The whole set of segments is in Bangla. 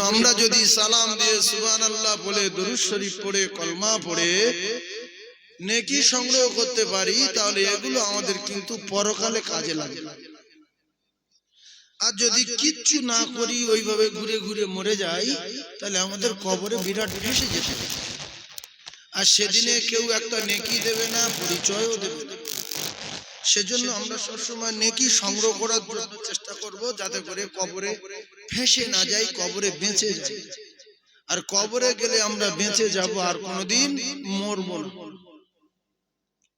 আমরা যদি সালাম দিয়ে সুবান আল্লাহ বলে, দরুদ শরীফ পড়ে, কলমা পড়ে, নেকি সংগ্রহ করতে পারি, তাহলে এগুলো আমাদের কিন্তু পরকালে কাজে লাগে আর যদি কিচ্ছু না করি, ওইভাবে ঘুরে ঘুরে মরে যাই, তাহলে আমাদের কবরে বিরাট ভেসে যেতে। আর সেদিনে কেউ একটা নেকি দেবে না, পরিচয়ও দেবে না সেজন্য আমরা সবসময় নেকি সংগ্রহ করার জন্য চেষ্টা করব যাতে করে কবরে ফেসে না যাই কবরে বেঁচে যাই। আর কবরে গেলে আমরা বেঁচে যাব আর কোনোদিন মরব না।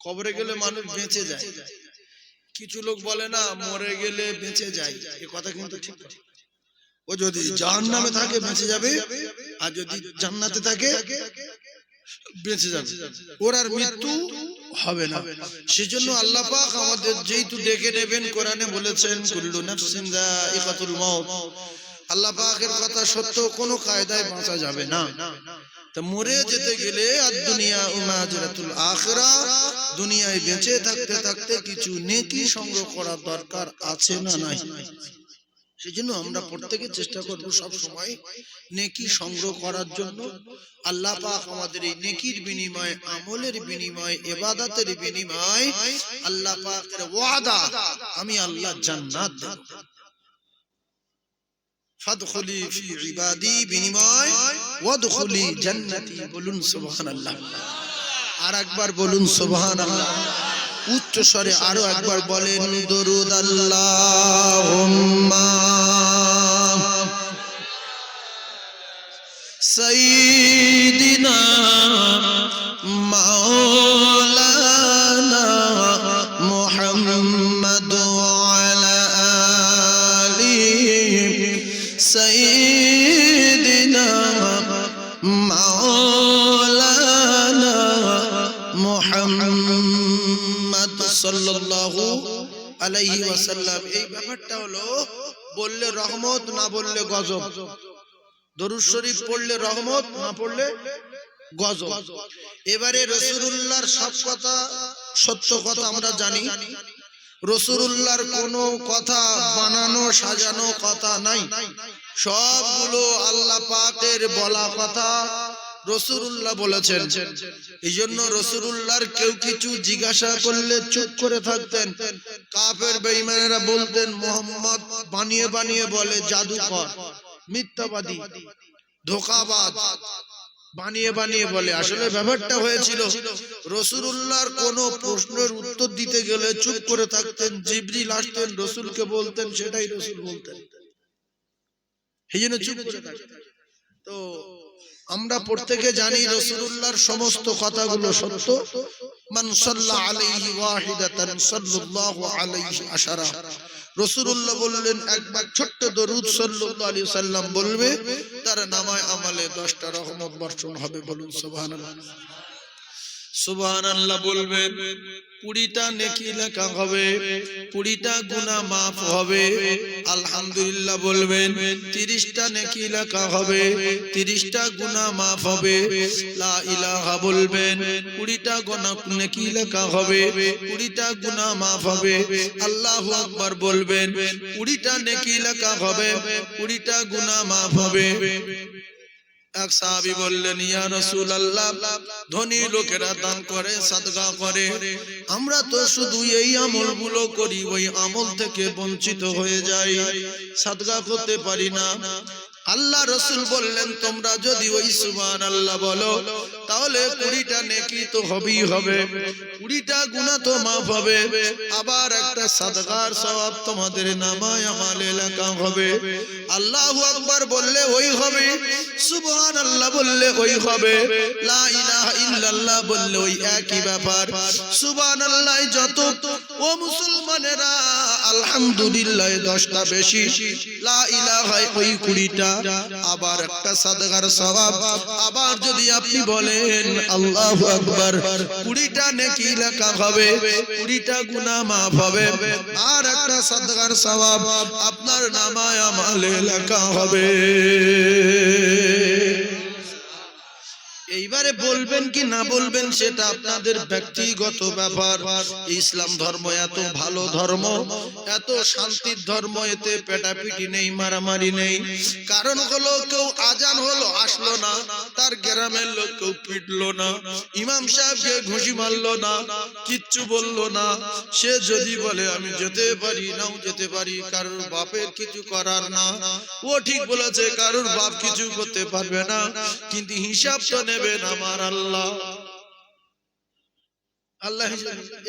কবরে গেলে মানুষ বেঁচে যায়। কিছু লোক বলে না মরে গেলে বেঁচে যায়। এ কথা কিন্তু ঠিক। ও যদি জাহান নামে থাকে বেঁচে যাবে। আর যদি জান্নাতে থাকে বেঁচে যাবে। ওর আর মৃত্যু হবে না। সেজন্য আল্লাহ পাক আমাদের যেহেতু ডেকে নেবেন কোরআনে বলেছেন কুল্লু নাফসিন যায়িকাতুল মাউত আল্লাহ পাকের কথা সত্য কোনো কায়দায় বাঁচা যাবে না। তা মরে যেতে গেলে আর দুনিয়া উমাজরাতুল আখিরা। দুনিয়ায় বেঁচে থাকতে থাকতে কিছু নেকি সংগ্রহ করার দরকার আছে না নাই? সেজন্য আমরা প্রত্যেকে চেষ্টা করব সব সময় নেকি সংগ্রহ করার জন্য। আল্লাহ পাক আমাদের এই নেকির বিনিময়ে, আমলের বিনিময়ে ইবাদতের বিনিময়ে আল্লাহ পাকের ওয়াদা আমি আল্লাহ জান্নাত দেব। ফাদখুলি ফি ইবাদি বিনিময়, ওয়াদখুলি জান্নাতি। বলুন সুবহানাল্লাহ। আর একবার বলুন সুবহানাল্লাহ। উচ্চ স্বরে আরও একবার বলেন দরুদ আল্লাহ সাইয়্যিদিনা ওয়াসাল্লাম এই ব্যাপারটা হলো, বললে রহমত, না বললে গজব। দরুদ শরীফ পড়লে রহমত, না পড়লে গজব। এবারে রসুল্লাহর সব কথা, সত্য কথা আমরা জানি। রসুল্লাহর কোনো কথা বানানো, সাজানো কথা নাই। সবগুলো আল্লাহ পাকের বলা কথা রসুল্লাহ বলেছেন এই জন্য রসুল্লাহর কেউ কিছু জিজ্ঞাসা করলে চুপ করে থাকতেন। কাফের বেঈমানেরা বলতেন, মোহাম্মদ বানিয়ে বানিয়ে বলে, জাদুকর, মিথ্যাবাদী, ধোকাবাজ, বানিয়ে বানিয়ে বলে। আসলে ব্যাপারটা হয়েছিল রসুল্লাহর কোন প্রশ্নের উত্তর দিতে গেলে চুপ করে থাকতেন, জিবরিল আসতেন, রসুলকে বলতেন, সেটাই রসুল বলতেন। এই জন্য চুপ করে থাকতেন। তো আমরা প্রত্যেকে জানি রসুল্লাহর সমস্ত কথাগুলো সত্য। রসুল্লাহ বললেন একবার ছোট্ট দরুদ সাল্লাম বলবে তার নামায় আমালে 10টা রহমত বর্ষণ হবে বলুন সুবহানাল্লাহ সুবহানাল্লাহ বলবেন কুড়িটা নেকি লেখা হবে, কুড়িটা গুনাহ মাফ হবে। আলহামদুলিল্লাহ বলবেন, তিরিশটা নেকি লেখা হবে, তিরিশটা গুনাহ মাফ হবে। লা ইলাহা বলবেন, কুড়িটা গুনাহ নেকি লেখা হবে, কুড়িটা গুনাহ মাফ হবে। আল্লাহু আকবার বলবেন, কুড়িটা নেকি লেখা হবে, কুড়িটা গুনাহ মাফ হবে। এক সাহাবি বললেন, ইয়া রাসূলুল্লাহ, ধনী লোকেরা দান করে, সাদগা করে। আমরা তো শুধু এই আমলগুলো করি, ওই আমল থেকে বঞ্চিত হয়ে যাই, সাদগা করতে পারি না। আল্লাহ রসুল বললেন, তোমরা যদি ওই সুবান আল্লাহ বলো তাহলে কুড়িটা নেকি তো হবেই হবে। কুড়িটা গুণা তো মাফ হবে। আবার একটা সাদকার সওয়াব তোমাদের নামায় আমালে লেখা হবে। আল্লাহু আকবার বললে ওই হবে। সুবহান আল্লাহ বললে ওই হবে। লা ইলাহা ইল্লাল্লাহ বললে ওই একই ব্যাপার। সুবহান আল্লাহ যত। ও মুসলমানেরা, আলহামদুলিল্লাহ দশটা বেশি। লা ইলাহা ওই কুড়িটা। আবার একটা সাদগার সওয়াব আবার যদি আপনি বলেন আল্লাহু আকবার। কুড়িটা নেকি লেখা হবে, কুড়িটা গুণা মাফ হবে। আর একটা সাদগার সবাব আপনার নামায় আমালে লেখা হবে। এইবারে বলবেন কি না বলবেন সেটা আপনাদের ব্যক্তিগত ব্যাপার। ইসলাম ধর্ম এত ভালো ধর্ম, এত শান্তির ধর্ম, এতে পেটাপিটি নেই, মারামারি নেই। কারণ হলো কেউ আজান হলো, আসলো না। তার গ্রামের লোক কেউ পিটলো না। ইমাম সাহেবকে ঘুষি মারলো না, কিচ্ছু বলল না। সে যদি বলে, আমি যেতে পারি, নাও যেতে পারি, কারোর বাপের কিছু করার না। ও ঠিক বলেছে, কারোর বাপ কিছু করতে পারবে না। কিন্তু হিসাব তো আমার আল্লাহ। আল্লাহ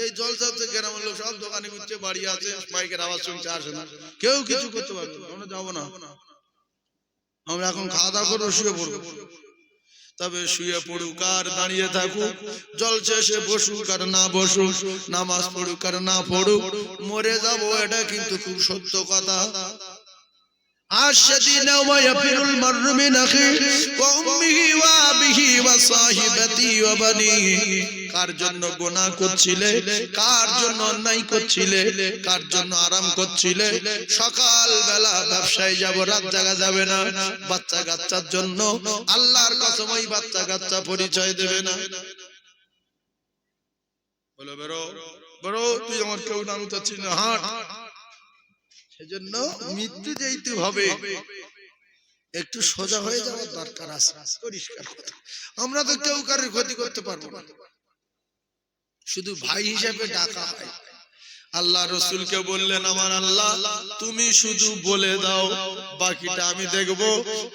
এই জলসা হচ্ছে গ্রামের লোক সব দোকানে ঘুরছে বাড়ি আছে, মাইকের আওয়াজ শুনছে আসে না। কেউ কিছু করতে পারবে আমরা যাব না। আমরা এখন খাওয়া দাওয়া করব শুয়ে পড়ব। তবে শুয়ে পড়ুক আর দাঁড়িয়ে থাকুক জল শেষে বসুক আর না বসুক, নামাজ পড়ুক আর না পড়ুক, মরে যাব এটা কিন্তু খুব সত্য কথা। আর সেদিন يفر المرء من أخيه وأمه وأبيه وصاحبته وبنيه কার জন্য গোনা করছিলে কার জন্য অন্যায় করছিলে কার জন্য আরাম করছিলে সকাল বেলা ব্যবসায় যাব রাত জাগা যাবে না বাচ্চা কাচ্চার জন্য আল্লাহর কসম ওই বাচ্চা কাচ্চা পরিচয় দেবে না বলো বেরো বেরো তুই আমার কেউ নাম তো চিনে হাট সেজন্য মৃত্যু যেহেতু হবে, একটু সোজা হয়ে যাওয়ার দরকার আছে। পরিষ্কার কথা। আমরা তো কেউ কারোর ক্ষতি করতে পারব না। শুধু ভাই হিসাবে ডাকা হয়। আল্লাহ রসুলকে বললেন, আমার আল্লাহ, তুমি শুধু বলে দাও বাকিটা আমি দেখব,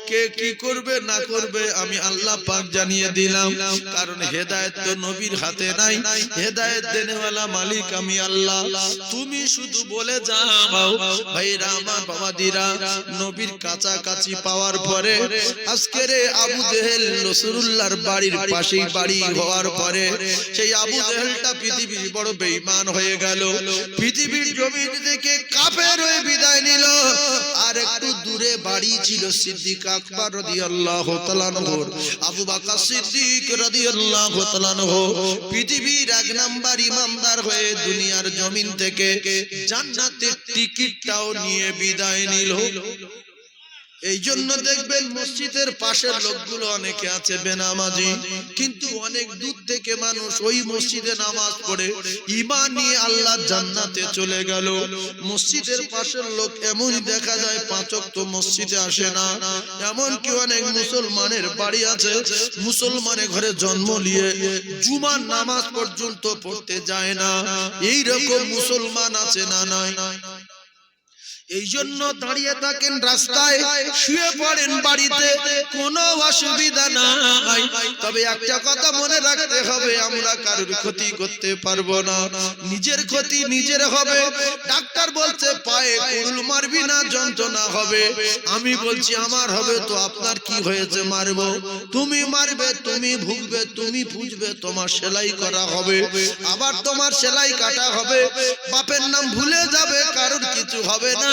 কে কি করবে, না করবে, আমি আল্লাহ পাক জানিয়ে দিলাম। কারণ হেদায়েত তো নবীর হাতে নাই, হেদায়েত দেনেওয়ালা মালিক আমি আল্লাহ। তুমি শুধু বলে যাও, ভাইরা, আমার বাবাদিরা, নবীর কাছাকাছি পাওয়ার পরে আজকে রে আবু জেহেল রসুল্লাহর বাড়ির পাশেই বাড়ি হওয়ার পরে, সেই আবু জেহেলটা পৃথিবীর বড় বেঈমান হয়ে গেল। পৃথিবীর জমিন থেকে কাফের হয়ে বিদায় নিল। আর একটু দূরে বাড়ি ছিল সিদ্দিক আকবর রাদিয়াল্লাহু তাআলা আনহুর। আবু বকর সিদ্দিক রাদিয়াল্লাহু আনহু পৃথিবীর এক নাম্বার ইমানদার হয়ে দুনিয়ার জমিন থেকে জান্নাতের টিকিটটাও নিয়ে বিদায় নিল। এই জন্য দেখবেন মসজিদের পাশের লোকগুলো অনেকে আছে বেনামাজি, কিন্তু অনেক দূর থেকে মানুষ ওই মসজিদে নামাজ পড়ে ইমান আল্লাহ জান্নাতে চলে গেল। মসজিদের পাশের লোক এমনই দেখা যায় পাঁচক তো মসজিদে আসে না। এমন কি অনেক মুসলমানের বাড়ি আছে, মুসলমানের ঘরে জন্ম নিয়ে জুমার নামাজ পর্যন্ত পড়তে যায় না। এই রকম মুসলমান আছে না নয় এই জন্য দাঁড়িয়ে থাকেন রাস্তায়, শুয়ে পড়েন বাড়িতে, কোনো অসুবিধা নাই। তবে একটা কথা মনে রাখতে হবে, আমরা কারোর ক্ষতি করতে পারব না। নিজের ক্ষতি নিজের হবে। ডাক্তার বলছে, পায়ে কুড়ুল মারবি না, যন্ত্রণা হবে। আমি বলছি, আমার হবে তো আপনার কি হয়েছে, মারবো? তুমি মারবে, তুমি ভুগবে, তুমি বুঝবে তোমার সেলাই করা হবে। আবার তোমার সেলাই কাটা হবে। বাপের নাম ভুলে যাবে, কারোর কিছু হবে না।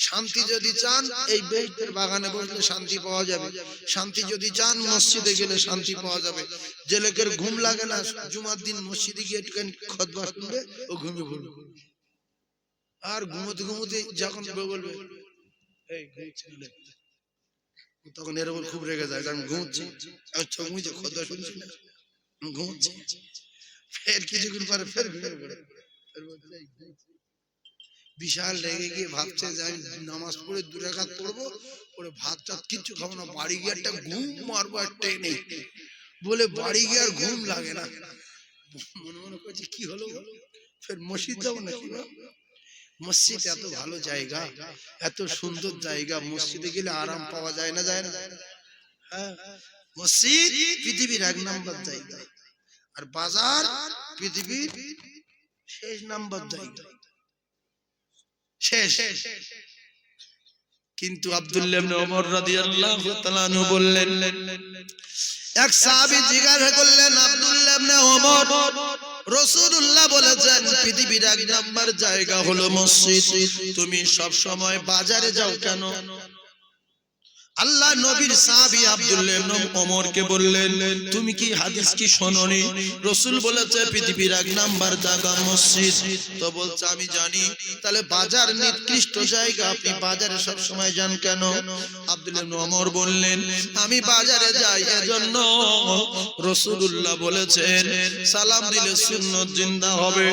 শান্তি যদি চান এই বেহেশতের বাগানে বসলে শান্তি পাওয়া যাবে। শান্তি যদি চান মসজিদে গেলে শান্তি পাওয়া যাবে। যে লোকের ঘুম লাগে না জুমার দিন মসজিদে গিয়ে একটুখানি খতবা শুনবে ও ঘুমিয়ে পড়বে। আর ঘুমোতে ঘুমোতে যখন বলবে এই তখন এর উপর খুব রেগে যায় কারণ ঘুমছে আমি চোখ মুছে খতবা শুনছি না ঘুমছে ফের কিছুক্ষণ পরে ফের ঘুমিয়ে পড়ে। ফের বলছে। বিশাল রেগে গিয়ে ভাবছে যে আমি নামাজ পড়ে দু রেখাত পড়ব পরে ভাত টাত কিচ্ছু খাব না বাড়ি গিয়ে একটা ঘুম মারবো আর ট্রেনে বলে বাড়ি গিয়ে আর ঘুম লাগে না। মনে মনে করছি কি হলো? ফের মসজিদ যাব নাকি বা? মসজিদ এত ভালো জায়গা এত সুন্দর জায়গা মসজিদে গেলে আরাম পাওয়া যায় না যায় না হ্যাঁ মসজিদ পৃথিবীর এক নম্বর জায়গা। আর বাজার পৃথিবীর শেষ নাম্বার জায়গা। শেষ। কিন্তু আব্দুল্লাহ বললেন, এক সাহাবী জিজ্ঞাসা করলেন আব্দুল্লাহ ইবনে বলেছেন, পৃথিবীর এক নাম্বার জায়গা হলো মসজিদ। তুমি সব সময় বাজারে যাও কেন? আল্লাহ নবীর সাহাবী আব্দুল্লাহ ওমরকে বললেন, তুমি কি হাদিস কি শোনোনি? রাসূল বলেছে, পৃথিবীর এক নাম্বার জায়গা মসজিদ। তো বলছে, আমি জানি। তাহলে বাজার নিকৃষ্ট জায়গা, আপনি বাজারে সব সময় যান কেন? আব্দুল্লাহ ওমর বললেন, আমি বাজারে যাই এজন্য। রাসূলুল্লাহ বলেছেন, সালাম দিলে সুন্নত জিন্দা হবে,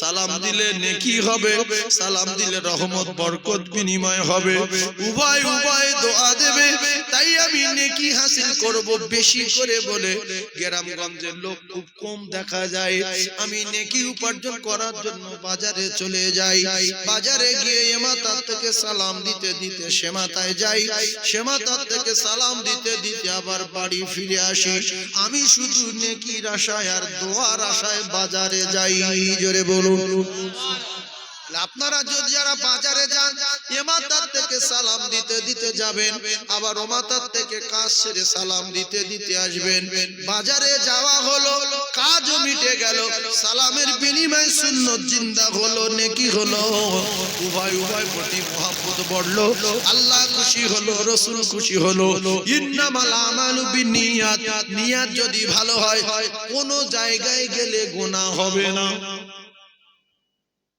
সালাম দিলে নেকি হবে, সালাম দিলে রহমত, বরকত বিনিময় হবে। উভয় উভয় দোয়া দেবে। তাই আমি নেকি হাসিল করব বেশি করে বলে। গ্রামগঞ্জের লোক খুব কম দেখা যায়। আমি নেকি উপার্জন করার জন্য বাজারে চলে যাই। বাজারে গিয়ে এমাতার থেকে সালাম দিতে দিতে সেমাতায় যাই। সেমাতার থেকে সালাম দিতে দিতে আবার বাড়ি ফিরে আসি। আমি শুধু নেকির আশায় আর দোয়ার আশায় বাজারে যাই। জোরে বলুন। আপনারা যদি যারা বাজারে যান এমাতার থেকে সালাম দিতে দিতে যাবেন, আবার ওমাতার থেকে কাজ সেরে সালাম দিতে দিতে আসবেন। বাজারে যাওয়া হলো, কাজও মিটে গেল, সালামের বিনিময়ে সুন্নত জিন্দা হলো, নেকি হলো। উভয় উভয় প্রতি মহাব্বত বড়লো, আল্লাহ খুশি হলো, রসুল খুশি হলো। ইন্নামাল আমালু বিনিয়াত, নিয়াত যদি ভালো হয়, কোনো জায়গায় গেলে গোনা হবে না।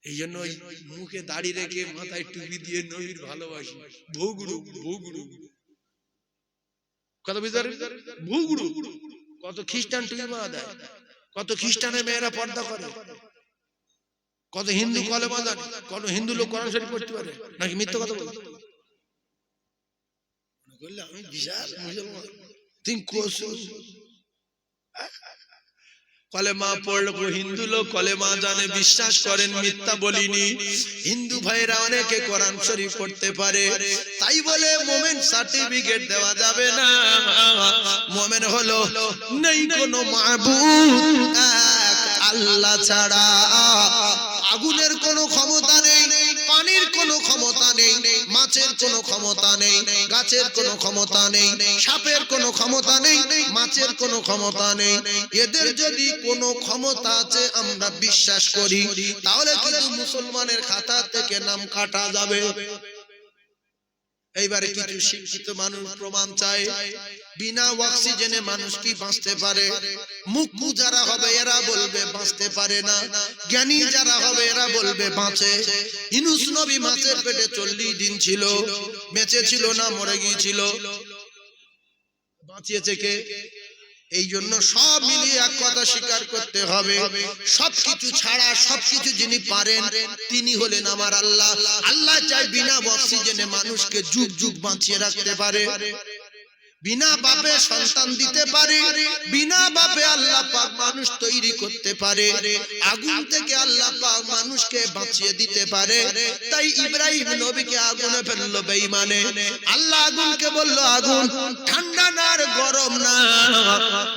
এই জন্য ওই মুখে দাড়ি রেখে মাথায় টুপি দিয়ে নবীর ভালোবাসি। ভৌগুরু ভৌগুরু। কত বিজার ভৌগুরু। কত খ্রিস্টান টুপি মা দেয়। কত খ্রিস্টানের মেয়েরা পর্দা করে। কত হিন্দু কলেমা জানে কত হিন্দু লোক কোরআন শরীফ পড়তে পারে। নাকি মিথ্যে কথা বলে? আমি বিশাল মুসলমান। তুমি কোসু কলেমা পড়ল হিন্দু লোক কলেমা জানে, বিশ্বাস করেন, মিথ্যা বলিনি। হিন্দু ভাইরা অনেকে কোরআন শরীফ পড়তে পারে। তাই বলে মোমেন সার্টিফিকেট দেওয়া যাবে না। মোমেন হলো, নেই কোনো মাহবুব আল্লাহ ছাড়া। আগুনের কোনো ক্ষমতা নেই, পানির কোনো ক্ষমতা নেই। মাছের কোনো ক্ষমতা নেই গাছের কোনো ক্ষমতা নেই সাপের কোনো ক্ষমতা নেই মাছের কোনো ক্ষমতা নেই। এদের যদি কোনো ক্ষমতা আছে আমরা বিশ্বাস করি। তাহলে কিন্তু মুসলমানের খাতা থেকে নাম কাটা যাবে। এইবারে কিছু শিক্ষিত মানুষ প্রমাণ চায়, বিনা অক্সিজেনে মানুষ কি বাঁচতে পারে? মুখ যারা হবে, এরা বলবে বাঁচতে পারে না। জ্ঞানী যারা হবে, এরা বলবে বাঁচে। ইনুস নবী মাছের পেটে চল্লিশ দিন ছিল, বেঁচে ছিল না, মরে গিয়েছিল। বাঁচিয়েছে কে? এই জন্য সব মিলিয়ে এক কথা স্বীকার করতে হবে সবকিছু ছাড়া সবকিছু যিনি পারেন তিনি হলেন আমার আল্লাহ। আল্লাহ। চাই বিনা অক্সিজেনে মানুষকে যুগ যুগ বাঁচিয়ে রাখতে পারে। বিনা বাপে সন্তান দিতে পারে বিনা বাপে আল্লাহ পাক মানুষ তৈরি করতে পারে আগুন থেকে আল্লাহ পাক মানুষকে বাঁচিয়ে দিতে পারে তাই ইব্রাহিম নবীকে আগুনে ফেলল বেঈমানে। আল্লাহ আগুনকে বলল আগুন ঠান্ডা না আর গরম না।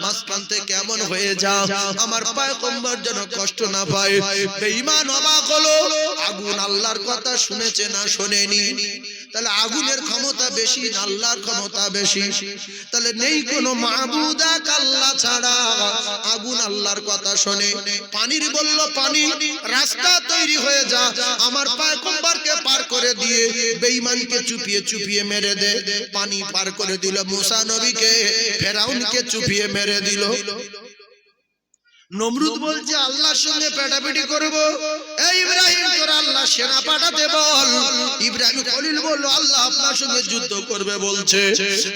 মাঝখান থেকে কেমন হয়ে যা আমার পায়গম্বর যেন কষ্ট না পায়। বেঈমান অবাক হলো আগুন আল্লাহর কথা শুনেছে না শোনেনি? তাহলে আগুনের ক্ষমতা বেশি না আল্লাহর ক্ষমতা বেশি? তাহলে নেই কোনো মাহবুদ এক আল্লাহ ছাড়া। আগুন আল্লাহর কথা শোনে। পানির বলল, পানি, রাস্তা তৈরি হয়ে যা। আমার পায়গম্বরকে পার করে দিয়ে বেঈমানকে চুপিয়ে চুপিয়ে মেরে দে। পানি পার করে দিল মুসা নবীকে, ফেরাউনকে চুপিয়ে মেরে দিল। নমরুদ বলছে আল্লাহর সঙ্গে পেটাপিটি করব। এই ইব্রাহিম তোর আল্লাহ সেনা পাঠাতে বল। ইব্রাহিম খলিল বলল আল্লাহ আপনার সঙ্গে যুদ্ধ করবে বলছে।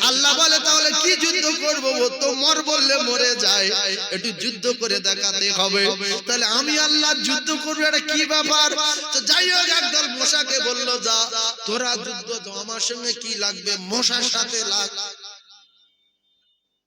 আল্লাহ বলে তাহলে কি যুদ্ধ করব? ও তো মর বললে মরে যায়। একটু যুদ্ধ করে দেখাতে হবে। তাহলে আমি আল্লাহ যুদ্ধ করব এটা কি ব্যাপার? তো যাই হোক একদল মশাকে বলল যা তোরা যুদ্ধ তো আমার সঙ্গে কি লাগবে? মশার সাথে লাগ।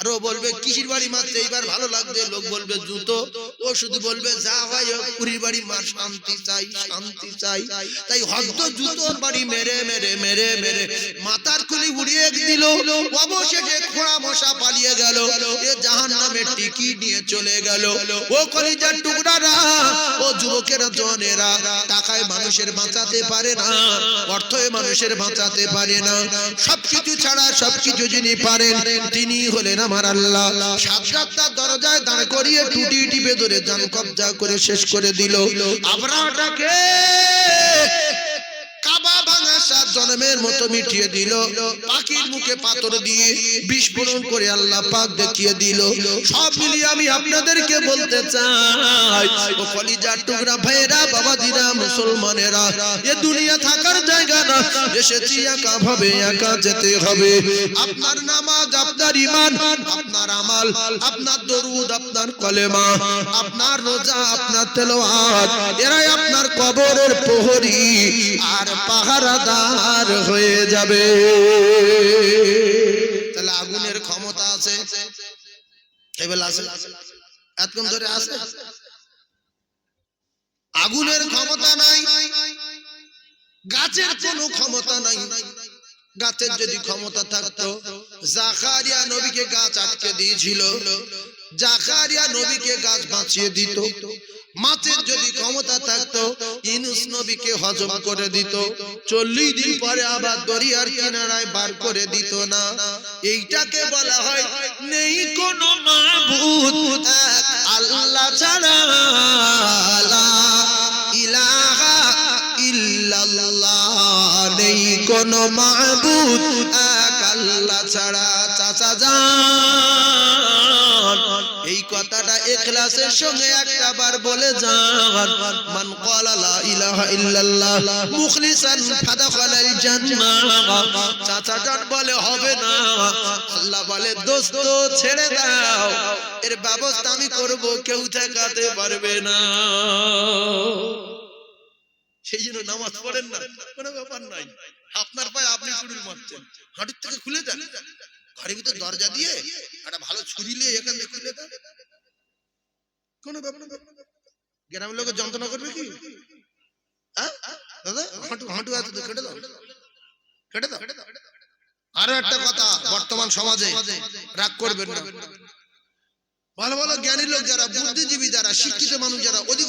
আর বলবে, কিসির বাড়ি মারছে? এইবার ভালো লাগছে লোক বলবে, জুতো। ও শুধু বলবে, যা হয় পুরীর বাড়ি মার, শান্তি চাই শান্তি চাই। তাই হদ্দ জুতোর বাড়ি মেরে মেরে মেরে মেরে, মাথার খুলি উড়িয়ে দিল, অবশেষে খোঁড়া মশা পালিয়ে গেল, এ জাহান নামে টিকি নিয়ে চলে গেল। ও কলিজার টুকরারা, ও যুবকের জনেরা, টাকায় মানুষের বাঁচাতে পারে না অর্থে মানুষের বাঁচাতে পারে না। সবকিছু ছাড়া সবকিছু যিনি পারেন তিনি হলেন আমার আল্লাহ। সাতটা দরজায় দাঁড় করিয়ে টুটি টিপে ধরে যান কবজা করে শেষ করে দিল। আবরাটাকে সাত জন্মের মতো মিটিয়ে দিল। পাখির মুখে পাথর দিয়ে বিস্ফোরণ করে আল্লাহ পাক দেখিয়ে দিল। সব মিলিয়ে আমি আপনাদেরকে বলতে চাই, ও কলিজার টুকরা ভাইয়েরা বাবা দিরা মুসলমানেরা, এ দুনিয়া থাকার জায়গা না, এসেছি একা ভাবে একা যেতে হবে। আপনার নামাজ, আপনার ইমান আপনার আমাল, আপনার দরুদ, আপনার কলেমা, আপনার রোজা, আপনার তেলাওয়াত, এরাই আপনার কবরের প্রহরী। আর পাহারাদার হয়ে যাবে। তাহলে আগুনের ক্ষমতা আছে। এতক্ষণ ধরে আছে। আগুনের ক্ষমতা নাই। গাছের কোনো ক্ষমতা নাই। গাছের যদি ক্ষমতা থাকতো, জাকারিয়া নবীকে গাছ আটকে দিয়েছিল। জাকারিয়া নবীকে গাছ বাঁচিয়ে দিত। মাছের যদি ক্ষমতা থাকতো ইনুস নবীকে হজম করে দিত। চল্লিশ দিন পরে আবার দরিয়ার কিনারায় বার করে দিত না। এইটাকে বলা হয় নেই কোনো আল্লাহ ছাড়া ইলাহা ইল্লাল্লাহ নেই কোনো মাবুদ। এক আল্লাহ ছাড়া চাচা যান। ইখলাসের সঙ্গে একটা বার বলে যান। মান লা ইলাহা ইল্লাল্লাহ, মুখলিসান চাচা যান বলে, হবে না। আল্লাহ বলে, দোস্ত, ছেড়ে দাও। এর ব্যবস্থা আমি করব, কেউ ঠেকাতে পারবে না। সেই জন্য নামাজ পড়েন না, কোনো ব্যাপার নাই। আপনার পায়ে আপনি মারছেন হাঁটুর থেকে খুলে দেন। ঘরের ভিতর দরজা দিয়ে একটা ভালো ছুরি নিয়ে এখান থেকে খুলে দেন। কোনো ব্যাপার গ্রামের লোকের যন্ত্রণা করবে কি? হ্যাঁ? দাদা, হাঁটু হাঁটু আছে তো, কেটে দাও। কেটে দাও। আরও একটা কথা, বর্তমান সমাজে রাগ করবেন না। ভালো ভালো জ্ঞানী লোক যারা, বুদ্ধিজীবী যারা, শিক্ষিত মানুষ যারা, অধিক